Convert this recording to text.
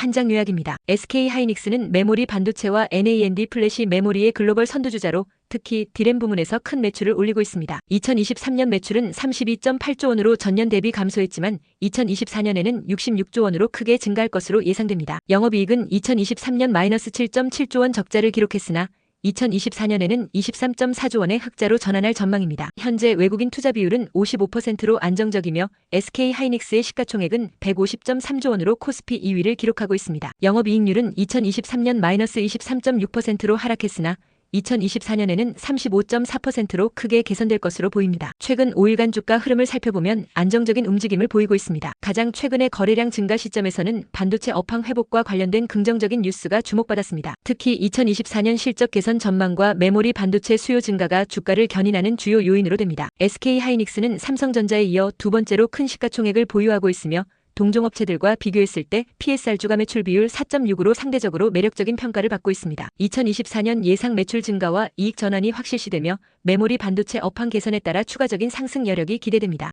한장 요약입니다. SK 하이닉스는 메모리 반도체와 NAND 플래시 메모리의 글로벌 선두주자로 특히 디램 부문에서 큰 매출을 올리고 있습니다. 2023년 매출은 32.8조 원으로 전년 대비 감소했지만 2024년에는 66조 원으로 크게 증가할 것으로 예상됩니다. 영업이익은 2023년 마이너스 7.7조 원 적자를 기록했으나 2024년에는 23.4조 원의 흑자로 전환할 전망입니다. 현재 외국인 투자 비율은 55%로 안정적이며 SK 하이닉스의 시가총액은 150.3조 원으로 코스피 2위를 기록하고 있습니다. 영업이익률은 2023년 마이너스 23.6%로 하락했으나 2024년에는 35.4%로 크게 개선될 것으로 보입니다. 최근 5일간 주가 흐름을 살펴보면 안정적인 움직임을 보이고 있습니다. 가장 최근의 거래량 증가 시점에서는 반도체 업황 회복과 관련된 긍정적인 뉴스가 주목받았습니다. 특히 2024년 실적 개선 전망과 메모리 반도체 수요 증가가 주가를 견인하는 주요 요인으로 됩니다. SK 하이닉스는 삼성전자에 이어 두 번째로 큰 시가총액을 보유하고 있으며 동종업체들과 비교했을 때 PSR 주가 매출 비율 4.6으로 상대적으로 매력적인 평가를 받고 있습니다. 2024년 예상 매출 증가와 이익 전환이 확실시되며 메모리 반도체 업황 개선에 따라 추가적인 상승 여력이 기대됩니다.